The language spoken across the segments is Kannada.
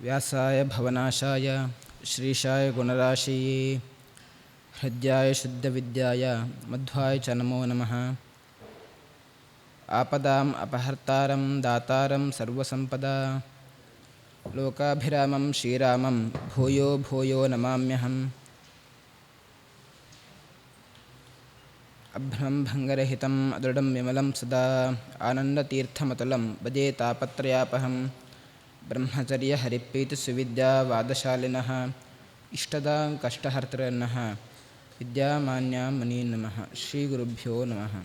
व्यासाय भवनाशाय, श्रीशाय गुणराशि शुद्ध विद्याय मध्वाय च नमो नमः। आपदाम् अपहर्तारं दातारं सर्वसम्पदा। लोकाभिरामं श्रीरामं, भूयो भूयो नमाम्यहम्। अभ्रं भङ्गरहितम्, अदृढं विमलं सदा। आनन्दतीर्थमतलं भजे तापत्रयापहम्। ಬ್ರಹ್ಮಚರ್ಯ ಹರಿಪ್ರೀತಿ ಸುವಿದ್ಯಾ ವಾದಶಾಲಿನಃ ಇಷ್ಟದಾ ಕಷ್ಟಹರ್ತರನ್ನಃ ವಿದ್ಯಾಮಾನ್ಯ ಮನಿ ನಮಃ ಶ್ರೀ ಗುರುಭ್ಯೋ ನಮಃ.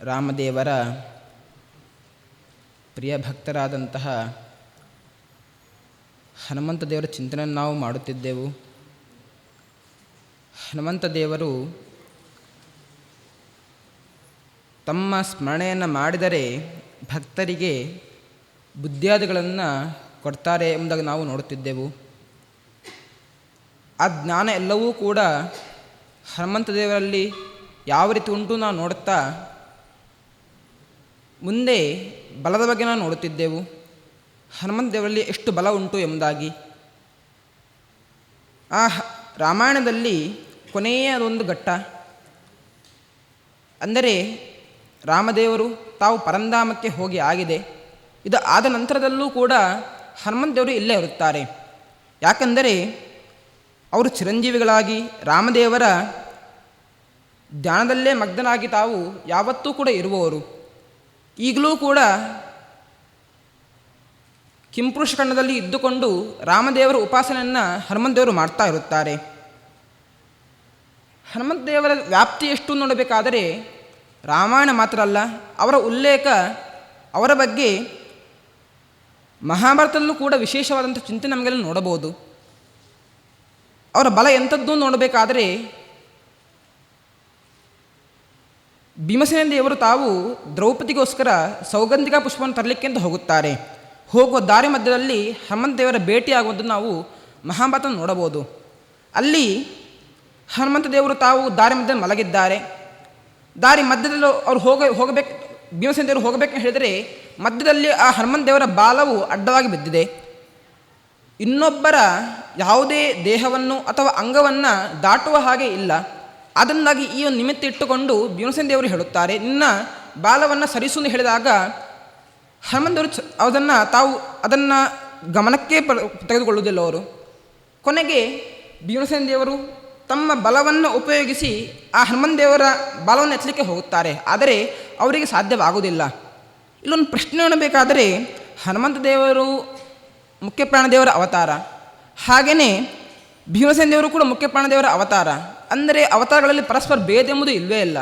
ರಾಮದೇವರ ಪ್ರಿಯ ಭಕ್ತರಾದಂತಹ ಹನುಮಂತ ದೇವರ ಚಿಂತನೆಯನ್ನು ನಾವು ಮಾಡುತ್ತಿದ್ದೆವು. ಹನುಮಂತ ದೇವರು ತಮ್ಮ ಸ್ಮರಣೆಯನ್ನು ಮಾಡಿದರೆ ಭಕ್ತರಿಗೆ ಬುದ್ಧಿಯಾದಿಗಳನ್ನು ಕೊಡ್ತಾರೆ ಎಂಬುದಾಗಿ ನಾವು ನೋಡುತ್ತಿದ್ದೆವು. ಆ ಜ್ಞಾನ ಎಲ್ಲವೂ ಕೂಡ ಹನುಮಂತ ದೇವರಲ್ಲಿ ಯಾವ ರೀತಿ ಉಂಟು ನಾವು ನೋಡುತ್ತಾ ಮುಂದೆ ಬಲದ ಬಗ್ಗೆ ನಾವು ನೋಡುತ್ತಿದ್ದೆವು. ಹನುಮಂತ ದೇವರಲ್ಲಿ ಎಷ್ಟು ಬಲ ಉಂಟು ಎಂಬುದಾಗಿ. ಆ ರಾಮಾಯಣದಲ್ಲಿ ಕೊನೆಯ ಅದೊಂದು ಘಟ್ಟ. ಅಂದರೆ ರಾಮದೇವರು ತಾವು ಪರಂಧಾಮಕ್ಕೆ ಹೋಗಿ ಆಗಿದೆ. ಇದು ಆದ ನಂತರದಲ್ಲೂ ಕೂಡ ಹನುಮಂತ ದೇವರು ಇಲ್ಲೇ ಇರುತ್ತಾರೆ. ಯಾಕಂದರೆ ಅವರು ಚಿರಂಜೀವಿಗಳಾಗಿ ರಾಮದೇವರ ಧ್ಯಾನದಲ್ಲೇ ಮಗ್ನರಾಗಿ ತಾವು ಯಾವತ್ತೂ ಕೂಡ ಇರುವವರು. ಈಗಲೂ ಕೂಡ ಕಿಂಪುರುಷ ಕಣ್ಣದಲ್ಲಿ ಇದ್ದುಕೊಂಡು ರಾಮದೇವರ ಉಪಾಸನೆಯನ್ನು ಹನುಮಂತೇವರು ಮಾಡ್ತಾ ಇರುತ್ತಾರೆ. ಹನುಮಂತ ದೇವರ ವ್ಯಾಪ್ತಿ ಎಷ್ಟು ನೋಡಬೇಕಾದರೆ ರಾಮಾಯಣ ಮಾತ್ರ ಅಲ್ಲ, ಅವರ ಉಲ್ಲೇಖ ಅವರ ಬಗ್ಗೆ ಮಹಾಭಾರತದಲ್ಲೂ ಕೂಡ ವಿಶೇಷವಾದಂಥ ಚಿಂತೆ ನಮಗೆಲ್ಲ ನೋಡಬಹುದು. ಅವರ ಬಲ ಎಂಥದ್ದು ನೋಡಬೇಕಾದರೆ ಭೀಮಸೇನ ದೇವರು ತಾವು ದ್ರೌಪದಿಗೋಸ್ಕರ ಸೌಗಂಧಿಕ ಪುಷ್ಪವನ್ನು ತರಲಿಕ್ಕೆ ಅಂತ ಹೋಗುತ್ತಾರೆ. ಹೋಗುವ ದಾರಿ ಮಧ್ಯದಲ್ಲಿ ಹನುಮಂತ ದೇವರ ಭೇಟಿಯಾಗುವುದನ್ನು ನಾವು ಮಹಾಭಾರತ ನೋಡಬಹುದು. ಅಲ್ಲಿ ಹನುಮಂತ ದೇವರು ತಾವು ದಾರಿ ಮಧ್ಯದಲ್ಲಿ ಮಲಗಿದ್ದಾರೆ. ದಾರಿ ಮಧ್ಯದಲ್ಲಿ ಅವ್ರು ಹೋಗ, ಹೋಗಬೇಕು ಭೀಮಸೇನ ದೇವರು ಹೋಗಬೇಕು ಹೇಳಿದರೆ ಮಧ್ಯದಲ್ಲಿ ಆ ಹನುಮನ್ ದೇವರ ಬಾಲವು ಅಡ್ಡವಾಗಿ ಬಿದ್ದಿದೆ. ಇನ್ನೊಬ್ಬರ ಯಾವುದೇ ದೇಹವನ್ನು ಅಥವಾ ಅಂಗವನ್ನು ದಾಟುವ ಹಾಗೆ ಇಲ್ಲ. ಅದನ್ನಾಗಿ ಈ ಒಂದು ನಿಮಿತ್ತ ಇಟ್ಟುಕೊಂಡು ಭೀಮಸೇನ ದೇವರು ಹೇಳುತ್ತಾರೆ, ನಿನ್ನ ಬಾಲವನ್ನು ಸರಿಸು ಎಂದು ಹೇಳಿದಾಗ ಹನುಮಂತವರು ಅದನ್ನು ತಾವು ಅದನ್ನು ಗಮನಕ್ಕೆ ತೆಗೆದುಕೊಳ್ಳುವುದಿಲ್ಲ ಅವರು. ಕೊನೆಗೆ ಭೀಮಸೇನ ದೇವರು ತಮ್ಮ ಬಲವನ್ನು ಉಪಯೋಗಿಸಿ ಆ ಹನುಮನ್ ದೇವರ ಬಲವನ್ನು ಎತ್ತಲಿಕ್ಕೆ ಹೋಗುತ್ತಾರೆ. ಆದರೆ ಅವರಿಗೆ ಸಾಧ್ಯವಾಗುವುದಿಲ್ಲ. ಇಲ್ಲೊಂದು ಪ್ರಶ್ನೆ ನೋಡಬೇಕಾದರೆ ಹನುಮಂತ ದೇವರು ಮುಖ್ಯ ಪ್ರಾಣದೇವರ ಅವತಾರ. ಹಾಗೆಯೇ ಭೀಮಸೇನ ದೇವರು ಕೂಡ ಮುಖ್ಯ ಪ್ರಾಣದೇವರ ಅವತಾರ. ಅಂದರೆ ಅವತಾರಗಳಲ್ಲಿ ಪರಸ್ಪರ ಭೇದ ಎಂಬುದು ಇಲ್ಲವೇ ಇಲ್ಲ.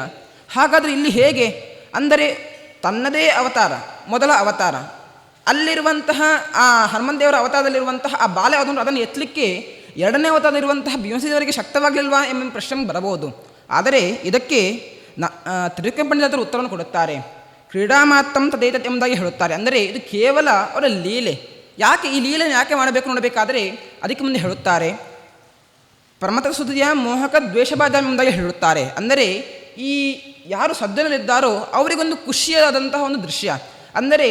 ಹಾಗಾದರೆ ಇಲ್ಲಿ ಹೇಗೆ? ಅಂದರೆ ತನ್ನದೇ ಅವತಾರ, ಮೊದಲ ಅವತಾರ. ಅಲ್ಲಿರುವಂತಹ ಆ ಹನುಮಂತ ದೇವರ ಅವತಾರದಲ್ಲಿರುವಂತಹ ಆ ಬಾಲ್ಯ ಅದನ್ನು ಅದನ್ನು ಎತ್ತಲಿಕ್ಕೆ ಎರಡನೇ ಅವತಾರದಲ್ಲಿರುವಂತಹ ಭೀಮಸೇನವರಿಗೆ ಶಕ್ತವಾಗಲಿಲ್ವಾ ಎಂಬ ಪ್ರಶ್ನೆ ಬರಬಹುದು. ಆದರೆ ಇದಕ್ಕೆ ನ ತ್ರಿವಿಕ್ರಮ ಉತ್ತರವನ್ನು ಕೊಡುತ್ತಾರೆ. ಕ್ರೀಡಾಮಾತ್ತಂ ತದೇತತ್ ಎಂಬುದಾಗಿ ಹೇಳುತ್ತಾರೆ. ಅಂದರೆ ಇದು ಕೇವಲ ಅವರ ಲೀಲೆ. ಯಾಕೆ ಈ ಲೀಲೆ ಯಾಕೆ ಮಾಡಬೇಕು ನೋಡಬೇಕಾದರೆ ಅದಕ್ಕೆ ಮುಂದೆ ಹೇಳುತ್ತಾರೆ. ಪರಮತ ಸುದ್ದಿಯ ಮೋಹಕ ದ್ವೇಷಬಾಧ ಎಂಬುದಾಗಿ ಹೇಳುತ್ತಾರೆ. ಅಂದರೆ ಈ ಯಾರು ಸಜ್ಜನರಿದ್ದಾರೋ ಅವರಿಗೊಂದು ಖುಷಿಯಾದಂತಹ ಒಂದು ದೃಶ್ಯ. ಅಂದರೆ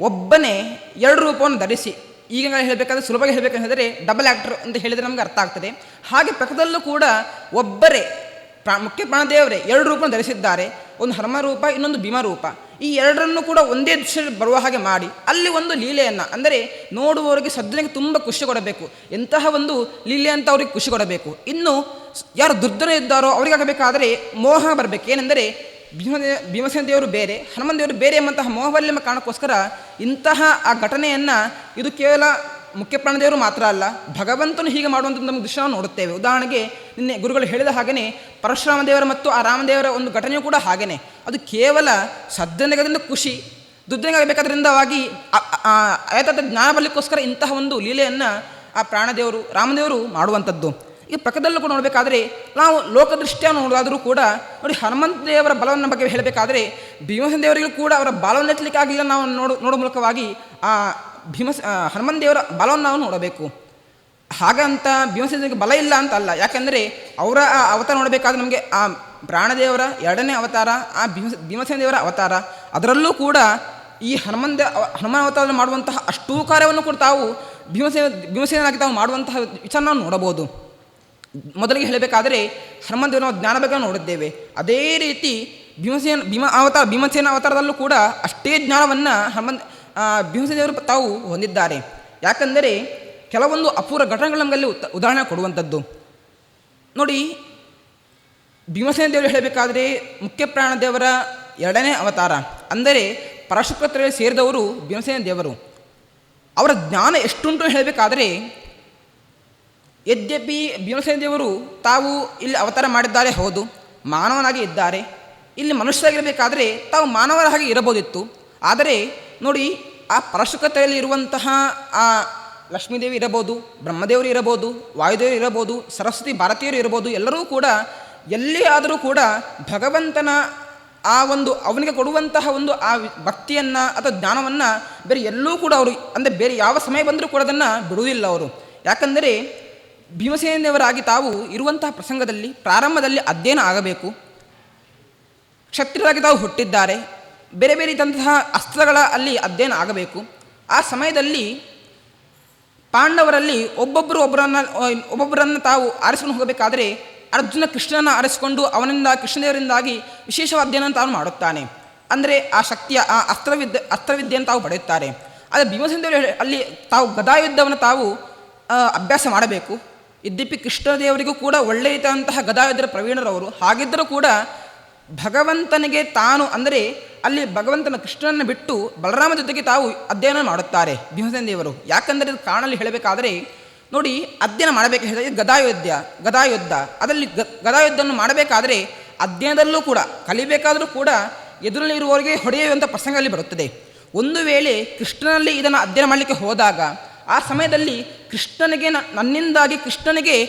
ಒಬ್ಬನೇ ಎರಡು ರೂಪವನ್ನು ಧರಿಸಿ ಈಗ ನಾನು ಹೇಳಬೇಕಾದ್ರೆ ಸುಲಭವಾಗಿ ಹೇಳಬೇಕು ಹೇಳಿದರೆ ಡಬಲ್ ಆ್ಯಕ್ಟರ್ ಅಂತ ಹೇಳಿದರೆ ನಮಗೆ ಅರ್ಥ ಆಗ್ತದೆ. ಹಾಗೆ ಪಕ್ಕದಲ್ಲೂ ಕೂಡ ಒಬ್ಬರೇ ಪ್ರಾ, ಮುಖ್ಯ ಪ್ರಾಣದೇವರೇ ಎರಡು ರೂಪ ಧರಿಸಿದ್ದಾರೆ. ಒಂದು ಹರ್ಮ ರೂಪ, ಇನ್ನೊಂದು ಭೀಮ ರೂಪ. ಈ ಎರಡರನ್ನು ಕೂಡ ಒಂದೇ ದೃಶ್ಯದಲ್ಲಿ ಬರುವ ಹಾಗೆ ಮಾಡಿ. ಅಲ್ಲಿ ಒಂದು ಲೀಲೆಯನ್ನು, ಅಂದರೆ ನೋಡುವವರಿಗೆ ಸಜ್ಜನಿಗೆ ತುಂಬ ಖುಷಿ ಕೊಡಬೇಕು. ಎಂತಹ ಒಂದು ಲೀಲೆ ಅಂತ ಅವ್ರಿಗೆ ಖುಷಿ ಕೊಡಬೇಕು. ಇನ್ನು ಯಾರು ದುರ್ಧನ ಇದ್ದಾರೋ ಅವರಿಗಾಗಬೇಕಾದರೆ ಮೋಹ ಬರಬೇಕು. ಏನೆಂದರೆ ಭೀಮ ಭೀಮಸೇನ ದೇವರು ಬೇರೆ ಹನುಮನ್ ದೇವರು ಬೇರೆ ಎಂಬಂತಹ ಮೋಹವಲ್ಯಮ ಕಾರಣಕ್ಕೋಸ್ಕರ ಇಂತಹ ಆ ಘಟನೆಯನ್ನು ಇದು ಕೇವಲ ಮುಖ್ಯ ಪ್ರಾಣದೇವರು ಮಾತ್ರ ಅಲ್ಲ, ಭಗವಂತನು ಹೀಗೆ ಮಾಡುವಂಥ ನಮಗೆ ದೃಶ್ಯ ನೋಡುತ್ತೇವೆ. ಉದಾಹರಣೆಗೆ ನಿನ್ನೆ ಗುರುಗಳು ಹೇಳಿದ ಹಾಗೆಯೇ ಪರಶುರಾಮ ದೇವರ ಮತ್ತು ಆ ರಾಮದೇವರ ಒಂದು ಘಟನೆಯೂ ಕೂಡ ಹಾಗೆಯೇ ಅದು ಕೇವಲ ಸದ್ದನಗದಿಂದ ಖುಷಿ ದುರ್ದನಿಗಾಗಬೇಕಾದ್ರಿಂದವಾಗಿ ಆಯತ ಜ್ಞಾನ ಬರಲಿಕ್ಕೋಸ್ಕರ ಇಂತಹ ಒಂದು ಲೀಲೆಯನ್ನು ಆ ಪ್ರಾಣದೇವರು, ರಾಮದೇವರು ಮಾಡುವಂಥದ್ದು ಈಗ ಪಕ್ಕದಲ್ಲೂ ಕೂಡ ನೋಡಬೇಕಾದ್ರೆ ನಾವು ಲೋಕದೃಷ್ಟಿಯನ್ನು ನೋಡೋದಾದರೂ ಕೂಡ ನೋಡಿ ಹನುಮಂತ ದೇವರ ಬಲವನ್ನು ಬಗ್ಗೆ ಹೇಳಬೇಕಾದ್ರೆ ಭೀಮಸೇನ ದೇವರಿಗೂ ಕೂಡ ಅವರ ಬಲವನ್ನು ಎತ್ತಲಿಕ್ಕಾಗಲಿಲ್ಲ ನಾವು ನೋಡು, ನೋಡೋ ಮೂಲಕವಾಗಿ ಆ ಭೀಮಸ ಹನುಮಂತ ದೇವರ ಬಲವನ್ನು ನಾವು ನೋಡಬೇಕು. ಹಾಗಂತ ಭೀಮಸೇನಿಗೆ ಬಲ ಇಲ್ಲ ಅಂತ ಅಲ್ಲ. ಯಾಕೆಂದರೆ ಅವರ ಆ ಅವತಾರ ನೋಡಬೇಕಾದ್ರೆ ನಮಗೆ ಆ ಪ್ರಾಣದೇವರ ಎರಡನೇ ಅವತಾರ, ಆ ಭೀಮಸ ಭೀಮಸೇನ ದೇವರ ಅವತಾರ, ಅದರಲ್ಲೂ ಕೂಡ ಈ ಹನುಮಂತ, ಹನುಮಾನ ಅವತಾರ ಮಾಡುವಂತಹ ಅಷ್ಟೂ ಕಾರ್ಯವನ್ನು ಕೂಡ ತಾವು ಭೀಮಸೇನ ಭೀಮಸೇನಾಗಿ ತಾವು ಮಾಡುವಂತಹ ವಿಚಾರ ನಾವು ನೋಡಬಹುದು. ಮೊದಲಿಗೆ ಹೇಳಬೇಕಾದರೆ ಹನುಮಂತ ನಾವು ಜ್ಞಾನ ಬಗ್ಗೆ ನೋಡಿದ್ದೇವೆ. ಅದೇ ರೀತಿ ಭೀಮಸೇನ, ಭೀಮ ಅವತಾರ, ಭೀಮಸೇನ ಅವತಾರದಲ್ಲೂ ಕೂಡ ಅಷ್ಟೇ ಜ್ಞಾನವನ್ನು ಹನುಮಂತ ಭೀಮಸೇನವರು ಭೀಮಸೇನ ತಾವು ಹೊಂದಿದ್ದಾರೆ. ಯಾಕಂದರೆ ಕೆಲವೊಂದು ಅಪೂರ್ವ ಘಟನೆಗಳು ನಮಗಲ್ಲಿ ಉದಾಹರಣೆ ಕೊಡುವಂಥದ್ದು. ನೋಡಿ, ಭೀಮಸೇನ ದೇವರು ಹೇಳಬೇಕಾದರೆ ಮುಖ್ಯ ಪ್ರಾಣ ದೇವರ ಎರಡನೇ ಅವತಾರ. ಅಂದರೆ ಪರಶುಪತ್ರ ಸೇರಿದವರು ಭೀಮಸೇನ ದೇವರು. ಅವರ ಜ್ಞಾನ ಎಷ್ಟುಂಟು ಹೇಳಬೇಕಾದ್ರೆ ಯದ್ಯಪಿ ಭೀಮಸೇನ ದೇವರು ತಾವು ಇಲ್ಲಿ ಅವತಾರ ಮಾಡಿದ್ದಾರೆ, ಹೌದು. ಮಾನವನಾಗಿ ಇದ್ದಾರೆ. ಇಲ್ಲಿ ಮನುಷ್ಯರಾಗಿರಬೇಕಾದರೆ ತಾವು ಮಾನವರ ಹಾಗೆ ಇರಬಹುದಿತ್ತು. ಆದರೆ ನೋಡಿ, ಆ ಪರಶುಕತೆಯಲ್ಲಿ ಇರುವಂತಹ ಆ ಲಕ್ಷ್ಮೀದೇವಿ ಇರಬಹುದು, ಬ್ರಹ್ಮದೇವರು ಇರಬಹುದು, ವಾಯುದೇವರು ಇರಬಹುದು, ಸರಸ್ವತಿ ಭಾರತೀಯರು ಇರಬಹುದು, ಎಲ್ಲರೂ ಕೂಡ ಎಲ್ಲಿ ಆದರೂ ಕೂಡ ಭಗವಂತನ ಆ ಒಂದು ಅವನಿಗೆ ಕೊಡುವಂತಹ ಒಂದು ಆ ಭಕ್ತಿಯನ್ನು ಅಥವಾ ಜ್ಞಾನವನ್ನು ಬೇರೆ ಎಲ್ಲೂ ಕೂಡ ಅವರು, ಅಂದರೆ ಬೇರೆ ಯಾವ ಸಮಯ ಬಂದರೂ ಕೂಡ ಅದನ್ನು ಬಿಡುವುದಿಲ್ಲ ಅವರು. ಯಾಕಂದರೆ ಭೀಮಸೇನೆಯವರಾಗಿ ತಾವು ಇರುವಂತಹ ಪ್ರಸಂಗದಲ್ಲಿ, ಪ್ರಾರಂಭದಲ್ಲಿ ಅಧ್ಯಯನ ಆಗಬೇಕು. ಕ್ಷತ್ರಿಯರಾಗಿ ತಾವು ಹುಟ್ಟಿದ್ದಾರೆ. ಬೇರೆ ಬೇರೆ ಇದ್ದಂತಹ ಅಸ್ತ್ರಗಳ ಅಲ್ಲಿ ಅಧ್ಯಯನ ಆಗಬೇಕು. ಆ ಸಮಯದಲ್ಲಿ ಪಾಂಡವರಲ್ಲಿ ಒಬ್ಬೊಬ್ಬರು ಒಬ್ಬರನ್ನ, ಒಬ್ಬೊಬ್ಬರನ್ನು ತಾವು ಆರಿಸಿಕೊಂಡು ಹೋಗಬೇಕಾದರೆ ಅರ್ಜುನ ಕೃಷ್ಣನ ಆರಿಸಿಕೊಂಡು ಅವನಿಂದ, ಕೃಷ್ಣದೇವರಿಂದಾಗಿ ವಿಶೇಷವಾದ ಅಧ್ಯಯನ ತಾನು ಮಾಡುತ್ತಾನೆ. ಅಂದರೆ ಆ ಶಕ್ತಿಯ, ಆ ಅಸ್ತ್ರವಿದ್ಯೆ ಅಸ್ತ್ರವಿದ್ಯೆಯನ್ನು ತಾವು ಪಡೆಯುತ್ತಾರೆ. ಆದರೆ ಭೀಮಸೇನ ದೇವರು ಹೇಳಿ- ಅಲ್ಲಿ ತಾವು ಗದಾಯುದ್ಧವನ್ನು ತಾವು ಅಭ್ಯಾಸ ಮಾಡಬೇಕು. ಯದ್ಯಪಿ ಕೃಷ್ಣದೇವರಿಗೂ ಕೂಡ ಒಳ್ಳೆಯದಂತಹ ಗದಾಯುದ್ಧರ ಪ್ರವೀಣರವರು ಹಾಗಿದ್ದರೂ ಕೂಡ ಭಗವಂತನಿಗೆ ತಾನು ಅಂದರೆ ಅಲ್ಲಿ ಭಗವಂತನ ಕೃಷ್ಣನನ್ನು ಬಿಟ್ಟು ಬಲರಾಮ ಜೊತೆಗೆ ತಾವು ಅಧ್ಯಯನ ಮಾಡುತ್ತಾರೆ ಭೀಮಸೇನ ದೇವರು. ಯಾಕಂದರೆ ಇದು ಕಾಣಲ್ಲಿ ಹೇಳಬೇಕಾದರೆ ನೋಡಿ ಅಧ್ಯಯನ ಮಾಡಬೇಕು ಹೇಳಿದರೆ ಗದಾಯುದ್ಧ ಗದಾಯುದ್ಧ ಅದರಲ್ಲಿ ಗದಾಯುದ್ಧವನ್ನು ಮಾಡಬೇಕಾದರೆ ಅಧ್ಯಯನದಲ್ಲೂ ಕೂಡ, ಕಲಿಬೇಕಾದರೂ ಕೂಡ ಎದುರಲ್ಲಿರುವವರಿಗೆ ಹೊಡೆಯುವಂಥ ಪ್ರಸಂಗ ಅಲ್ಲಿ ಬರುತ್ತದೆ. ಒಂದು ವೇಳೆ ಕೃಷ್ಣನಲ್ಲಿ ಇದನ್ನು ಅಧ್ಯಯನ ಮಾಡಲಿಕ್ಕೆ ಹೋದಾಗ ಆ ಸಮಯದಲ್ಲಿ ಕೃಷ್ಣನಿಗೆ ನನ್ನಿಂದಾಗಿ ಕೃಷ್ಣನಿಗೆ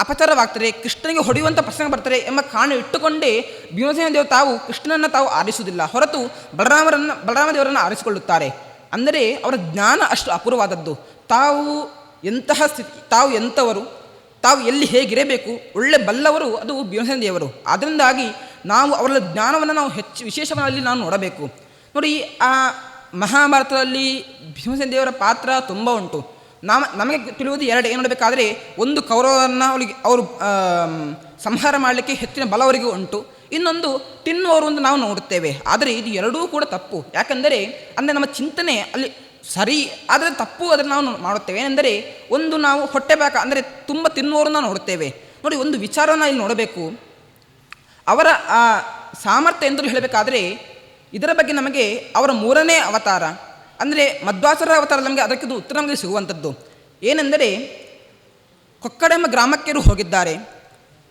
ಅಪಚಾರವಾಗ್ತಾರೆ ಕೃಷ್ಣನಿಗೆ ಹೊಡೆಯುವಂಥ ಪ್ರಸಂಗ ಬರ್ತಾರೆ ಎಂಬ ಕಾರಣ ಇಟ್ಟುಕೊಂಡೇ ಭೀಮಸೇನ ದೇವರು ತಾವು ಕೃಷ್ಣನನ್ನು ತಾವು ಆರಿಸುವುದಿಲ್ಲ. ಹೊರತು ಬಲರಾಮರನ್ನು ಬಲರಾಮ ದೇವರನ್ನು ಆರಿಸಿಕೊಳ್ಳುತ್ತಾರೆ. ಅಂದರೆ ಅವರ ಜ್ಞಾನ ಅಷ್ಟು ಅಪೂರ್ವವಾದದ್ದು. ತಾವು ಎಂತಹ ಸ್ಥಿತಿ ತಾವು ಎಂಥವರು, ತಾವು ಎಲ್ಲಿ ಹೇಗಿರಬೇಕು, ಒಳ್ಳೆ ಬಲ್ಲವರು ಅದು ಭೀಮಸೇನ ದೇವರು. ಅದರಿಂದಾಗಿ ನಾವು ಅವರ ಜ್ಞಾನವನ್ನು ನಾವು ಹೆಚ್ಚು ವಿಶೇಷವಾಗಿ ನಾವು ನೋಡಬೇಕು. ನೋಡಿ, ಆ ಮಹಾಭಾರತದಲ್ಲಿ ಭೀಮಸೇನ ದೇವರ ಪಾತ್ರ ತುಂಬ ಉಂಟು. ನಾಮ, ನಮಗೆ ತಿಳಿಯುವುದು ಎರಡು, ಏನು ನೋಡಬೇಕಾದ್ರೆ, ಒಂದು ಕೌರವರನ್ನು ಅವರಿಗೆ ಅವರು ಸಂಹಾರ ಮಾಡಲಿಕ್ಕೆ ಹೆಚ್ಚಿನ ಬಲವರಿಗೂ ಉಂಟು. ಇನ್ನೊಂದು ತಿನ್ನುವರು ಒಂದು ನಾವು ನೋಡುತ್ತೇವೆ. ಆದರೆ ಇದು ಎರಡೂ ಕೂಡ ತಪ್ಪು. ಯಾಕೆಂದರೆ, ಅಂದರೆ ನಮ್ಮ ಚಿಂತನೆ ಅಲ್ಲಿ ಸರಿ, ಆದರೆ ತಪ್ಪು ಅದನ್ನು ನಾವು ಮಾಡುತ್ತೇವೆ. ಏನೆಂದರೆ, ಒಂದು ನಾವು ಹೊಟ್ಟೆ ಬಾಕ ಅಂದರೆ ತುಂಬ ತಿನ್ನುವರನ್ನು ನೋಡುತ್ತೇವೆ. ನೋಡಿ, ಒಂದು ವಿಚಾರವನ್ನು ಇಲ್ಲಿ ನೋಡಬೇಕು. ಅವರ ಸಾಮರ್ಥ್ಯ ಎಂದು ಹೇಳಬೇಕಾದ್ರೆ ಇದರ ಬಗ್ಗೆ ನಮಗೆ ಅವರ ಮೂರನೇ ಅವತಾರ, ಅಂದರೆ ಮಧ್ವಾಸರ ಅವತಾರ ನಮಗೆ ಅದಕ್ಕಿದು ಉತ್ತರ ನಮಗೆ ಸಿಗುವಂಥದ್ದು. ಏನೆಂದರೆ ಕೊಕ್ಕಡೆಂಬ ಗ್ರಾಮಕ್ಕೆರು ಗ್ರಾಮಕ್ಕೆ ಹೋಗಿದ್ದಾರೆ,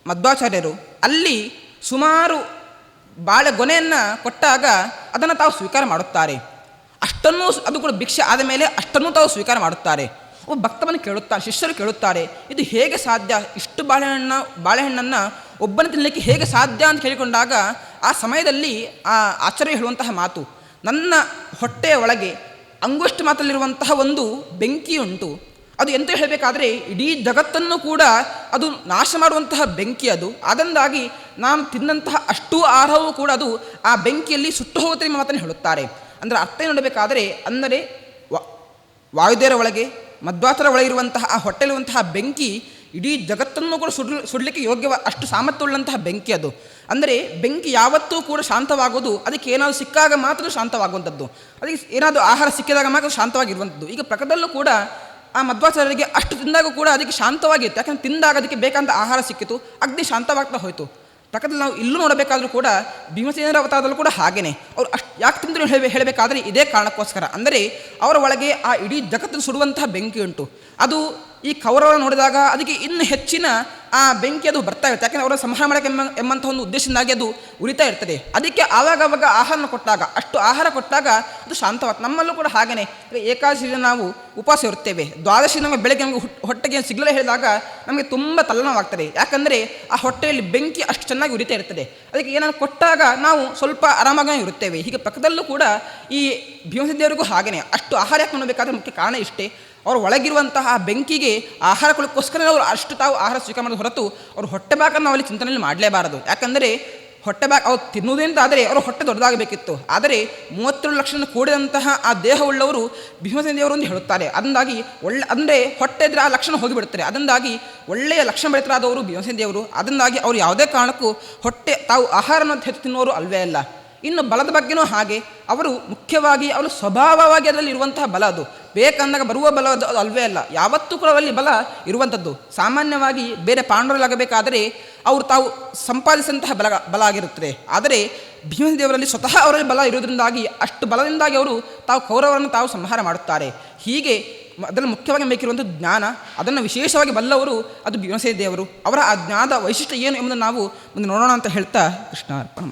ಮಧ್ವಾಚಾರ್ಯರು. ಅಲ್ಲಿ ಸುಮಾರು ಬಾಳೆ ಗೊನೆಯನ್ನು ಕೊಟ್ಟಾಗ ಅದನ್ನು ತಾವು ಸ್ವೀಕಾರ ಮಾಡುತ್ತಾರೆ. ಅಷ್ಟನ್ನೂ ಅದು ಕೂಡ ಭಿಕ್ಷೆ ಆದ ಮೇಲೆ ಅಷ್ಟನ್ನೂ ತಾವು ಸ್ವೀಕಾರ ಮಾಡುತ್ತಾರೆ. ಒಬ್ಬ ಭಕ್ತವನ್ನು ಕೇಳುತ್ತಾರೆ ಶಿಷ್ಯರು ಕೇಳುತ್ತಾರೆ, ಇದು ಹೇಗೆ ಸಾಧ್ಯ? ಇಷ್ಟು ಬಾಳೆಹಣ್ಣು, ಬಾಳೆಹಣ್ಣನ್ನು ಒಬ್ಬನ ತಿನ್ನಲಿಕ್ಕೆ ಹೇಗೆ ಸಾಧ್ಯ ಅಂತ ಕೇಳಿಕೊಂಡಾಗ ಆ ಸಮಯದಲ್ಲಿ ಆ ಆಚಾರ್ಯ ಹೇಳುವಂತಹ ಮಾತು, ನನ್ನ ಹೊಟ್ಟೆಯ ಒಳಗೆ ಅಂಗುಷ್ಟು ಮಾತಲ್ಲಿರುವಂತಹ ಒಂದು ಬೆಂಕಿ ಉಂಟು ಅದು ಎಂತ ಹೇಳಬೇಕಾದ್ರೆ, ಇಡೀ ಜಗತ್ತನ್ನು ಕೂಡ ಅದು ನಾಶ ಮಾಡುವಂತಹ ಬೆಂಕಿ ಅದು. ಅದಂದಾಗಿ ನಾನು ತಿಂದಂತಹ ಅಷ್ಟೂ ಆಹಾರವೂ ಕೂಡ ಅದು ಆ ಬೆಂಕಿಯಲ್ಲಿ ಸುಟ್ಟು ಹೋಗುತ್ತೆ ಎಂಬ ಮಾತನ್ನು ಹೇಳುತ್ತಾರೆ. ಅಂದರೆ ಅರ್ಥ ನೋಡಬೇಕಾದರೆ ಅಂದರೆ ವಾಯುದೇರ ಒಳಗೆ ಮಧ್ವಾತರ ಒಳಗಿರುವಂತಹ ಆ ಹೊಟ್ಟೆಲಿರುವಂತಹ ಬೆಂಕಿ ಇಡೀ ಜಗತ್ತನ್ನು ಕೂಡ ಸುಡ್ ಸುಡಲಿಕ್ಕೆ ಯೋಗ್ಯವ, ಅಷ್ಟು ಸಾಮರ್ಥ್ಯವುಳ್ಳಂತಹ ಬೆಂಕಿ ಅದು. ಅಂದರೆ ಬೆಂಕಿ ಯಾವತ್ತೂ ಕೂಡ ಶಾಂತವಾಗೋದು, ಅದಕ್ಕೆ ಏನಾದರೂ ಸಿಕ್ಕಾಗ ಮಾತ್ರ ಶಾಂತವಾಗುವಂಥದ್ದು. ಅದಕ್ಕೆ ಏನಾದರೂ ಆಹಾರ ಸಿಕ್ಕಿದಾಗ ಮಾತ್ರ ಶಾಂತವಾಗಿರುವಂಥದ್ದು. ಈಗ ಪ್ರಕದಲ್ಲೂ ಕೂಡ ಆ ಮಧ್ವಾಚಾರ್ಯರಿಗೆ ಅಷ್ಟು ತಿಂದಾಗ ಕೂಡ ಅದಕ್ಕೆ ಶಾಂತವಾಗಿತ್ತು. ಯಾಕಂದ್ರೆ ತಿಂದಾಗ ಅದಕ್ಕೆ ಬೇಕಂತ ಆಹಾರ ಸಿಕ್ಕಿತು, ಅಗ್ನಿ ಶಾಂತವಾಗ್ತಾ ಹೋಯಿತು. ಪ್ರಕೃತಿ ನಾವು ಇಲ್ಲೂ ನೋಡಬೇಕಾದ್ರೂ ಕೂಡ ಭೀಮಸೇನರ ಅವತಾರದಲ್ಲೂ ಕೂಡ ಹಾಗೇನೆ. ಅವರು ಅಷ್ಟು ಯಾಕೆ ತಿಂದರೂ ಹೇಳ ಹೇಳಬೇಕಾದ್ರೆ ಇದೇ ಕಾರಣಕ್ಕೋಸ್ಕರ. ಅಂದರೆ ಅವರ ಒಳಗೆ ಆ ಇಡೀ ಜಗತ್ತನ್ನು ಸುಡುವಂತಹ ಬೆಂಕಿ ಉಂಟು. ಅದು ಈ ಕೌರವರ ನೋಡಿದಾಗ ಅದಕ್ಕೆ ಇನ್ನು ಹೆಚ್ಚಿನ ಆ ಬೆಂಕಿ ಅದು ಬರ್ತಾ ಇರುತ್ತೆ. ಯಾಕೆಂದರೆ ಅವರ ಸಂಹಾರ ಮಾಡಕ್ಕೆ ಎಂಬ ಒಂದು ಉದ್ದೇಶದಿಂದಾಗಿ ಅದು ಉರಿತಾ ಇರ್ತದೆ. ಅದಕ್ಕೆ ಆವಾಗ ಅವಾಗ ಆಹಾರನ ಕೊಟ್ಟಾಗ, ಅಷ್ಟು ಆಹಾರ ಕೊಟ್ಟಾಗ ಅದು ಶಾಂತವಾಗ್ತದೆ. ನಮ್ಮಲ್ಲೂ ಕೂಡ ಹಾಗೆಯೇ ಏಕಾದಶಿ ನಾವು ಉಪವಾಸ ಇರುತ್ತೇವೆ. ದ್ವಾದಶಿ ನಮಗೆ ಬೆಳಗ್ಗೆ ನಮಗೆ ಹುಟ್- ಹೊಟ್ಟೆಗೆ ಸಿಗಲೇ ಹೇಳಿದಾಗ ನಮಗೆ ತುಂಬ ತಲ್ಲಣವಾಗ್ತದೆ ಯಾಕಂದರೆ ಆ ಹೊಟ್ಟೆಯಲ್ಲಿ ಬೆಂಕಿ ಅಷ್ಟು ಚೆನ್ನಾಗಿ ಉರಿತಾ ಇರ್ತದೆ. ಅದಕ್ಕೆ ಏನಾದರೂ ಕೊಟ್ಟಾಗ ನಾವು ಸ್ವಲ್ಪ ಆರಾಮಾಗಿ ಇರುತ್ತೇವೆ. ಹೀಗೆ ಪಕ್ಕದಲ್ಲೂ ಕೂಡ ಈ ಭೀಮಸಿದ್ದೇವರಿಗೂ ದೇವರಿಗೂ ಹಾಗೆಯೇ ಅಷ್ಟು ಆಹಾರ ಯಾಕೆ ಮುಖ್ಯ ಕಾರಣ ಇಷ್ಟೇ. ಅವ್ರ ಒಳಗಿರುವಂತಹ ಬೆಂಕಿಗೆ ಆಹಾರ ಅವರು ಅಷ್ಟು ತಾವು ಆಹಾರ ಸ್ವೀಕಾರ ಮಾಡೋದು ಹೊರತು ಅವರು ಹೊಟ್ಟೆ ಬಾಕನ್ನು ನಾವು ಅಲ್ಲಿ ಚಿಂತನೆಯಲ್ಲಿ ಮಾಡಲೇಬಾರದು. ಯಾಕಂದರೆ ಹೊಟ್ಟೆ ಬಾಕ್ ಅವ್ರು ತಿನ್ನುವುದರಿಂದ ಆದರೆ ಅವರ ಹೊಟ್ಟೆ ದೊಡ್ಡದಾಗಬೇಕಿತ್ತು. ಆದರೆ ಮೂವತ್ತೇಳು ಲಕ್ಷಣ ಕೂಡಿದಂತಹ ಆ ದೇಹವುಳ್ಳವರು ಭೀಮಸೇನ ದೇವರು ಎಂದು ಹೇಳುತ್ತಾರೆ. ಅದರಿಂದಾಗಿ ಒಳ್ಳೆ ಅಂದರೆ ಹೊಟ್ಟೆ ಇದ್ರೆ ಆ ಲಕ್ಷಣ ಹೋಗಿಬಿಡುತ್ತಾರೆ ಅದರಿಂದಾಗಿ ಒಳ್ಳೆಯ ಲಕ್ಷಣ ಬೆಳೆತರಾದವರು ಭೀಮಸೇನ ದೇವರು ಅದರಿಂದಾಗಿ ಅವರು ಯಾವುದೇ ಕಾರಣಕ್ಕೂ ಹೊಟ್ಟೆ ತಾವು ಆಹಾರವನ್ನು ಹೆಚ್ಚು ತಿನ್ನುವರು ಅಲ್ವೇ ಅಲ್ಲ. ಇನ್ನು ಬಲದ ಬಗ್ಗೆನೂ ಹಾಗೆ. ಅವರು ಮುಖ್ಯವಾಗಿ ಅವರು ಸ್ವಭಾವವಾಗಿ ಅದರಲ್ಲಿ ಇರುವಂತಹ ಬಲ ಅದು. ಬೇಕಂದಾಗ ಬರುವ ಬಲ ಅಲ್ವೇ ಅಲ್ಲ. ಯಾವತ್ತೂ ಕೂಡ ಅಲ್ಲಿ ಬಲ ಇರುವಂಥದ್ದು. ಸಾಮಾನ್ಯವಾಗಿ ಬೇರೆ ಪಾಂಡವರಲ್ಲಾಗಬೇಕಾದರೆ ಅವರು ತಾವು ಸಂಪಾದಿಸಿದಂತಹ ಬಲ ಬಲ ಆಗಿರುತ್ತದೆ. ಆದರೆ ಭೀಮದೇವರಲ್ಲಿ ಸ್ವತಃ ಅವರಲ್ಲಿ ಬಲ ಇರುವುದರಿಂದಾಗಿ ಅಷ್ಟು ಬಲದಿಂದಾಗಿ ಅವರು ತಾವು ಕೌರವರನ್ನು ತಾವು ಸಂಹಾರ ಮಾಡುತ್ತಾರೆ. ಹೀಗೆ ಅದನ್ನು ಮುಖ್ಯವಾಗಿ ಬೇಕಿರುವಂಥ ಜ್ಞಾನ. ಅದನ್ನು ವಿಶೇಷವಾಗಿ ಬಲ್ಲವರು ಅದು ಭೀಮಸೇನ ದೇವರು. ಅವರ ಆ ಜ್ಞಾನದ ವೈಶಿಷ್ಟ್ಯ ಏನು ಎಂಬುದನ್ನು ನಾವು ಮುಂದೆ ನೋಡೋಣ ಅಂತ ಹೇಳ್ತಾ ಕೃಷ್ಣ ಅರ್ಪಣ